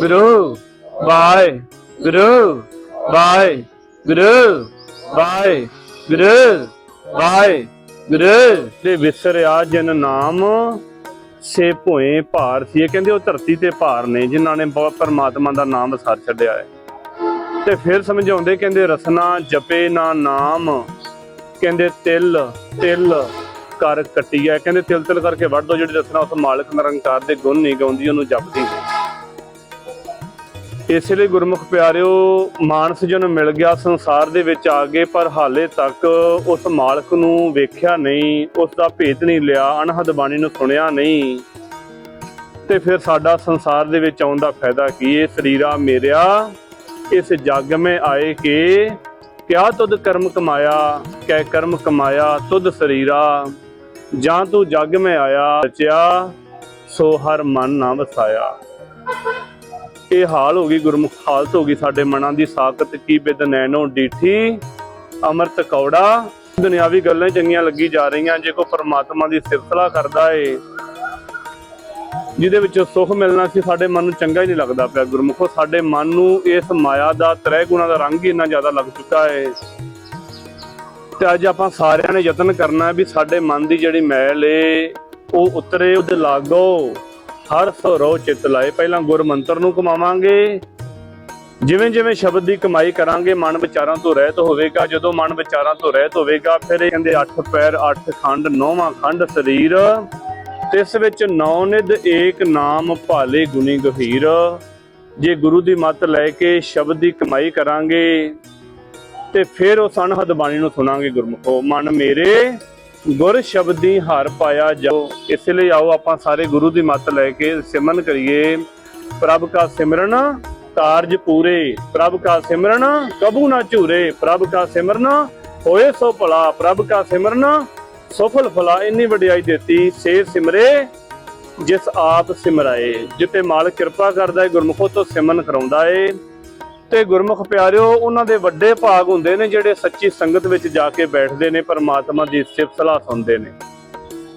ਗੁਰੂ ਵਾਹਿ ਗੁਰੂ ਵਾਹਿ ਗੁਰੂ ਵਾਹਿ ਗੁਰੂ ਵਾਹਿ ਗੁਰੂ। ਤੇ ਵਿਸਰਿਆ ਜਨ ਨਾਮ ਸੇ ਭੋਏ ਭਾਰ ਸੀ। ਇਹ ਕਹਿੰਦੇ ਉਹ ਧਰਤੀ ਤੇ ਭਾਰ ਨੇ, ਜਿਨ੍ਹਾਂ ਨੇ ਪਰਮਾਤਮਾ ਦਾ ਨਾਮ ਵਸਾਰ ਛੱਡਿਆ ਹੈ। ਤੇ ਫਿਰ ਸਮਝਾਉਂਦੇ, ਕਹਿੰਦੇ ਰਸਨਾ ਜਪੇ ਨਾ ਨਾਮ। ਕਹਿੰਦੇ ਤਿਲ ਤਿਲ ਕਰ ਕੱਟਿਆ ਕਹਿੰਦੇ ਤਿਲ ਤਿਲ ਕਰਕੇ ਵੱਢ ਦੋ, ਜਿਹੜੀ ਰਸਨਾ ਉਸ ਮਾਲਕ ਨਿਰੰਕਾਰ ਦੇ ਗੁਣ ਨਹੀਂ ਗਾਉਂਦੀ, ਉਹਨੂੰ ਜਪਦੀ ਨਹੀਂ। ਇਸੇ ਲਈ ਗੁਰਮੁਖ ਪਿਆਰਿਓ, ਮਾਨਸ ਜਨ ਮਿਲ ਗਿਆ ਸੰਸਾਰ ਦੇ ਵਿੱਚ ਆ ਗਏ, ਪਰ ਹਾਲੇ ਤੱਕ ਉਸ ਮਾਲਕ ਨੂੰ ਵੇਖਿਆ ਨਹੀਂ, ਉਸ ਦਾ ਭੇਤ ਨਹੀਂ ਲਿਆ ਅਨਹਦ ਬਾਣੀ ਨੂੰ ਸੁਣਿਆ ਨਹੀਂ। ਤੇ ਫਿਰ ਸਾਡਾ ਸੰਸਾਰ ਦੇ ਵਿੱਚ ਆਉਣ ਦਾ ਫਾਇਦਾ ਕੀ ਹੈ ਸਰੀਰਾ ਮੇਰਿਆ, ਇਸ ਜੱਗ ਮੈਂ ਆਏ ਕਿ, ਕਿਆ ਤੁਧ ਕਰਮ ਕਮਾਇਆ, ਕੈ ਕਰਮ ਕਮਾਇਆ ਤੁਧ ਸਰੀਰਾ। ਜਾਂ ਤੂੰ ਜੱਗ ਮੈਂ ਆਇਆ, ਰਚਿਆ, ਸੋ ਹਰ ਮਨ ਨਾ ਵਸਾਇਆ। ਇਹ ਹਾਲ ਹੋ ਗਈ? ਗੁਰਮੁਖ ਹਾਲਤ ਹੋ ਗਈ ਸਾਡੇ ਮਨਾਂ ਦੀ ਸਾਖਤ। ਕੀ ਬਿਦ ਡੀਠੀ? ਅਮਰਤ ਕੌੜਾ? ਦੁਨਿਆਵੀ ਗੱਲਾਂ ਚੰਗੀਆਂ ਲੱਗੀ ਜਾ ਰਹੀਆਂ। ਜੇ ਕੋ ਪਰਮਾਤਮਾ ਦੀ ਸਿਫਤਲਾ ਕਰਦਾ ਏ, ਜਿਹਦੇ ਵਿੱਚ ਸੁੱਖ ਮਿਲਣਾ ਸੀ, ਸਾਡੇ ਮਨ ਨੂੰ ਚੰਗਾ ਹੀ ਨਹੀਂ ਲੱਗਦਾ ਪਿਆ। ਗੁਰਮੁਖੋ, ਸਾਡੇ ਮਨ ਨੂੰ ਇਸ ਮਾਇਆ ਦਾ, ਤ੍ਰੈ ਗੁਣਾ ਦਾ ਰੰਗ ਹੀ ਇੰਨਾ ਜ਼ਿਆਦਾ ਲੱਗ ਚੁੱਕਾ ਏ। ਤੇ ਅੱਜ ਆਪਾਂ ਸਾਰਿਆਂ ਨੇ ਯਤਨ ਕਰਨਾ ਵੀ ਸਾਡੇ ਮਨ ਦੀ ਜਿਹੜੀ ਮੈਲ ਏ, ਉਹ ਉਤਰੇ, ਉਹਦੇ ਲਾਗੋ। ਹਰ ਸਰੋ ਚਿੱਤ ਲਾਏ, ਪਹਿਲਾਂ ਗੁਰ ਮੰਤਰ ਨੂੰ ਕਮਾਵਾਂਗੇ ਜਿਵੇਂ ਜਿਵੇਂ ਸ਼ਬਦ ਦੀ ਕਮਾਈ ਕਰਾਂਗੇ, ਮਨ ਵਿਚਾਰਾਂ ਤੋਂ ਰਹਿਤ ਹੋਵੇਗਾ। ਜਦੋਂ ਮਨ ਵਿਚਾਰਾਂ ਤੋਂ ਰਹਿਤ ਹੋਵੇਗਾ, ਫਿਰ ਇਹ ਕਹਿੰਦੇ ਅੱਠ ਪੈਰ, ਅੱਠ ਖੰਡ, ਨੌਵਾਂ ਖੰਡ, ਸਰੀਰ। ਇਸ ਵਿੱਚ ਨੌ ਨਿਧ ਏਕ ਨਾਮ ਭਾਲੇ ਗੁਣੀ ਗਹੀਰ ਜੇ ਗੁਰੂ ਦੀ ਮੱਤ ਲੈ ਕੇ ਸ਼ਬਦ ਦੀ ਕਮਾਈ ਕਰਾਂਗੇ, ਤੇ ਫਿਰ ਉਹ ਸਨਹਦ ਬਾਣੀ ਨੂੰ ਸੁਣਾਂਗੇ ਗੁਰਮੁਖੋ, ਮਨ ਮੇਰੇ। ਗੁਰ ਸ਼ਬਦੀ ਹਰ ਪਾਇਆ ਜਾਓ, ਇਸ ਲਈ ਆਓ ਆਪਾਂ ਸਾਰੇ ਗੁਰੂ ਦੀ ਮੱਤ ਲੈ ਕੇ ਸਿਮਰਨ ਕਰੀਏ। ਪ੍ਰਭ ਕਾ ਸਿਮਰਨ ਕਾਰਜ ਪੂਰੇ। ਪ੍ਰਭ ਕਾ ਸਿਮਰਨ, ਕਬੂ ਨਾ ਝੂਰੇ। ਪ੍ਰਭ ਕਾ ਸਿਮਰਨ, ਹੋਏ ਸੋ ਭਲਾ। ਪ੍ਰਭ ਕਾ ਸਿਮਰਨ, ਸਫਲ ਫਲਾ। ਇੰਨੀ ਵਡਿਆਈ ਦਿੱਤੀ, ਸੇ ਸਿਮਰੇ, ਜਿਸ ਆਪ ਸਿਮਰਾਏ। ਜਿਤੇ ਮਾਲਕ ਕਿਰਪਾ ਕਰਦਾ ਹੈ, ਗੁਰਮੁਖੋ ਤੋਂ ਸਿਮਰਨ ਕਰਾਉਂਦਾ ਏ। ਤੇ ਗੁਰਮੁਖ ਪਿਆਰਿਓ, ਉਹਨਾਂ ਦੇ ਵੱਡੇ ਭਾਗ ਹੁੰਦੇ ਨੇ ਜਿਹੜੇ ਸੱਚੀ ਸੰਗਤ ਵਿੱਚ ਜਾ ਕੇ ਬੈਠਦੇ ਨੇ, ਪਰਮਾਤਮਾ ਦੀ ਸਿਫਤ ਸਲਾਹ ਸੁਣਦੇ ਨੇ।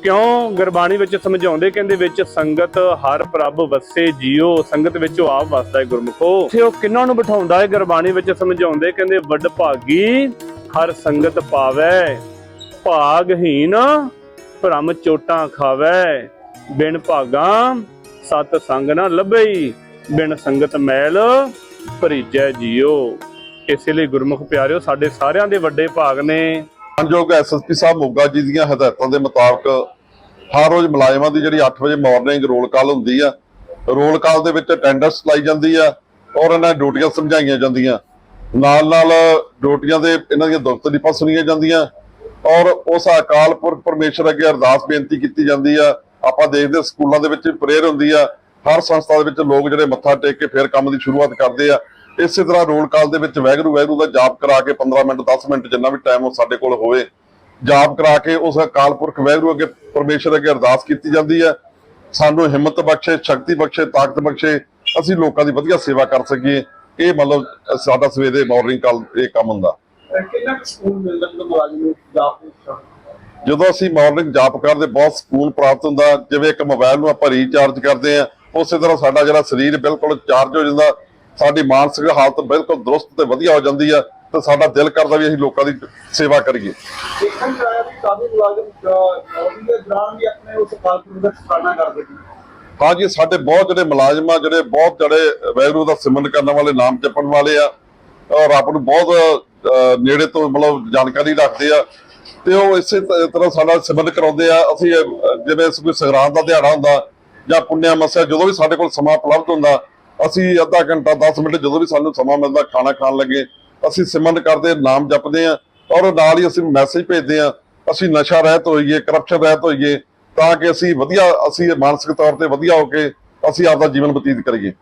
ਕਿਉਂ ਗੁਰਬਾਣੀ ਵਿੱਚ ਸਮਝਾਉਂਦੇ, ਕਹਿੰਦੇ ਵਿੱਚ ਸੰਗਤ ਹਰ ਪ੍ਰਭ ਵਸੇ ਜੀਓ, ਸੰਗਤ ਵਿੱਚ ਉਹ ਆਪ ਵਸਦਾ ਹੈ ਗੁਰਮੁਖੋ। ਤੇ ਉਹ ਕਿੰਨਾਂ ਨੂੰ ਬਿਠਾਉਂਦਾ ਹੈ ਗੁਰਬਾਣੀ ਵਿੱਚ ਸਮਝਾਉਂਦੇ, ਕਹਿੰਦੇ ਵੱਡ ਭਾਗੀ ਹਰ ਸੰਗਤ ਪਾਵੈ, ਭਾਗਹੀਨ ਭ੍ਰਮ ਚੋਟਾਂ ਖਾਵੈ, ਬਿਨ ਭਾਗਾ ਸਤ ਸੰਗ ਨਾ ਲੱਭਈ, ਬਿਨ ਸੰਗਤ ਮੈਲ ਭਰੀਜੈ ਜੀਓ। ਇਸੇ ਲਈ ਗੁਰਮੁਖ ਪਿਆਰਿਓ, ਸਾਡੇ ਸਾਰਿਆਂ ਦੇ ਵੱਡੇ ਭਾਗ ਨੇ। ਮਾਨਯੋਗ ਐਸਐਸਪੀ ਸਾਹਿਬ ਮੋਗਾ ਜੀ ਦੀਆਂ ਹਦਾਇਤਾਂ ਦੇ ਮੁਤਾਬਕ ਹਰ ਰੋਜ਼ ਮੁਲਾਜ਼ਮਾਂ ਦੀ ਜਿਹੜੀ 8 ਵਜੇ ਮਾਰਨਿੰਗ ਰੋਲ ਕਾਲ ਹੁੰਦੀ ਆ ਰੋਲ ਕਾਲ ਦੇ ਵਿੱਚ ਅਟੈਂਡੈਂਸ ਲਾਈ ਜਾਂਦੀ ਆ ਔਰ ਇਹਨਾਂ ਡਿਊਟੀਆਂ ਸਮਝਾਈਆਂ ਜਾਂਦੀਆਂ। ਨਾਲ ਨਾਲ ਡਿਊਟੀਆਂ ਦੇ ਇਹਨਾਂ ਦੀਆਂ ਦੁੱਖ ਤਕਲੀਫਾਂ ਸੁਣੀਆਂ ਜਾਂਦੀਆਂ ਔਰ ਉਸ ਅਕਾਲ ਪੁਰਖ ਪਰਮੇਸ਼ਰ ਅੱਗੇ ਅਰਦਾਸ ਬੇਨਤੀ ਕੀਤੀ ਜਾਂਦੀ ਆ। ਆਪਾਂ ਦੇਖਦੇ ਸਕੂਲਾਂ ਦੇ ਵਿੱਚ ਪ੍ਰੇਅਰ ਹੁੰਦੀ ਆ। ਹਰ ਸੰਸਥਾ ਦੇ ਵਿੱਚ ਲੋਕ ਜਿਹੜੇ ਮੱਥਾ ਟੇਕ ਕੇ ਫਿਰ ਕੰਮ ਦੀ ਸ਼ੁਰੂਆਤ ਕਰਦੇ ਆ। ਇਸੇ ਤਰ੍ਹਾਂ ਰੋਲ ਕਾਲ ਦੇ ਵਿੱਚ ਵੈਗਰੂ ਵੈਗਰੂ ਦਾ ਜਾਪ ਕਰਾ ਕੇ 15 ਮਿੰਟ 10 ਮਿੰਟ ਜਿੰਨਾ ਵੀ ਟਾਈਮ ਉਹ ਸਾਡੇ ਕੋਲ ਹੋਵੇ ਜਾਪ ਕਰਾ ਕੇ ਉਸ ਅਕਾਲ ਪੁਰਖ ਵੈਗਰੂ ਅੱਗੇ ਪਰਮੇਸ਼ਰ ਅੱਗੇ ਅਰਦਾਸ ਕੀਤੀ ਜਾਂਦੀ ਹੈ। ਸਾਨੂੰ ਹਿੰਮਤ ਬਖਸ਼ੇ ਸ਼ਕਤੀ ਬਖਸ਼ੇ ਤਾਕਤ ਬਖਸ਼ੇ ਅਸੀਂ ਲੋਕਾਂ ਦੀ ਵਧੀਆ ਸੇਵਾ ਕਰ ਸਕੀਏ। ਇਹ ਮਤਲਬ ਸਾਡਾ ਸਵੇਰੇ ਮਾਰਨਿੰਗ ਕਾਲ ਇਹ ਕੰਮ ਹੁੰਦਾ। ਕਿੰਨਾ ਕੁ ਸਕੂਨ ਮਿਲਦਾ ਜਦੋਂ ਮੁਲਾਜ਼ਮ ਨੂੰ ਜਾਪ ਨੂੰ ਜਦੋਂ ਅਸੀਂ ਮਾਰਨਿੰਗ ਜਾਪ ਕਰਦੇ ਬਹੁਤ ਸਕੂਨ ਪ੍ਰਾਪਤ ਹੁੰਦਾ। ਜਿਵੇਂ ਇੱਕ ਮੋਬਾਈਲ ਨੂੰ ਆਪਾਂ ਰੀਚਾਰਜ ਕਰਦੇ ਆ ਉਸੇ ਤਰ੍ਹਾਂ ਸਾਡਾ ਜਿਹੜਾ ਸਰੀਰ ਬਿਲਕੁਲ ਚਾਰਜ ਹੋ ਜਾਂਦਾ ਸਾਡੀ ਮਾਨਸਿਕ ਹਾਲਤ ਬਿਲਕੁਲ ਦਰੁਸਤ ਤੇ ਵਧੀਆ ਹੋ ਜਾਂਦੀ ਆ ਤੇ ਸਾਡਾ ਦਿਲ ਕਰਦਾ ਵੀ ਅਸੀਂ ਲੋਕਾਂ ਦੀ ਸੇਵਾ ਕਰੀਏ। ਦੇਖਣ ਚ ਆਇਆ ਵੀ ਕਾਫੀ ਮੁਲਾਜ਼ਮ ਡਿਊਟੀ ਦੇ ਦੌਰਾਨ ਵੀ ਆਪਣੇ ਉਸ ਕਾਲਪੁਰ ਦਾ ਸਾਹਮਣਾ ਕਰਦੇ ਸੀ। ਹਾਂਜੀ ਸਾਡੇ ਬਹੁਤ ਜਿਹੜੇ ਮੁਲਾਜ਼ਮ ਆ ਜਿਹੜੇ ਬਹੁਤ ਜਿਹੜੇ ਵੈਗਰੂ ਦਾ ਸਿਮਰਨ ਕਰਨ ਵਾਲੇ ਨਾਮ ਜਪਣ ਵਾਲੇ ਆ ਔਰ ਰੱਬ ਨੂੰ ਬਹੁਤ ਨੇੜੇ ਤੋਂ ਮਤਲਬ ਜਾਣਕਾਰੀ ਰੱਖਦੇ ਆ ਤੇ ਉਹ ਇਸੇ ਤਰ੍ਹਾਂ ਸਾਡਾ ਸਿਮਰਨ ਕਰਾਉਂਦੇ ਆ। ਅਸੀਂ ਜਿਵੇਂ ਕੋਈ ਸੰਗਰਾਂਦ ਦਾ ਦਿਹਾੜਾ ਹੁੰਦਾ ਜਾਂ ਪੁੰਨਿਆ ਮਸਿਆ, ਜਦੋਂ ਵੀ ਸਾਡੇ ਕੋਲ ਸਮਾਂ ਉਪਲਬਧ ਹੁੰਦਾ, ਅਸੀਂ ਅੱਧਾ ਘੰਟਾ 10 ਮਿੰਟ ਜਦੋਂ ਵੀ ਸਾਨੂੰ ਸਮਾਂ ਮਿਲਦਾ, ਖਾਣਾ ਖਾਣ ਲੱਗੇ, ਅਸੀਂ ਸਿਮਰਨ ਕਰਦੇ, ਨਾਮ ਜਪਦੇ ਆ ਔਰ ਨਾਲ ਹੀ ਅਸੀਂ ਮੈਸੇਜ ਭੇਜਦੇ ਆ ਅਸੀਂ ਨਸ਼ਾ ਰਹਿਤ ਹੋਈਏ ਕਰਪਸ਼ਨ ਰਹਿਤ ਹੋਈਏ, ਤਾਂ ਕਿ ਅਸੀਂ ਵਧੀਆ, ਅਸੀਂ ਮਾਨਸਿਕ ਤੌਰ ਤੇ ਵਧੀਆ ਹੋ ਕੇ ਅਸੀਂ ਆਪਦਾ ਜੀਵਨ ਬਤੀਤ ਕਰੀਏ।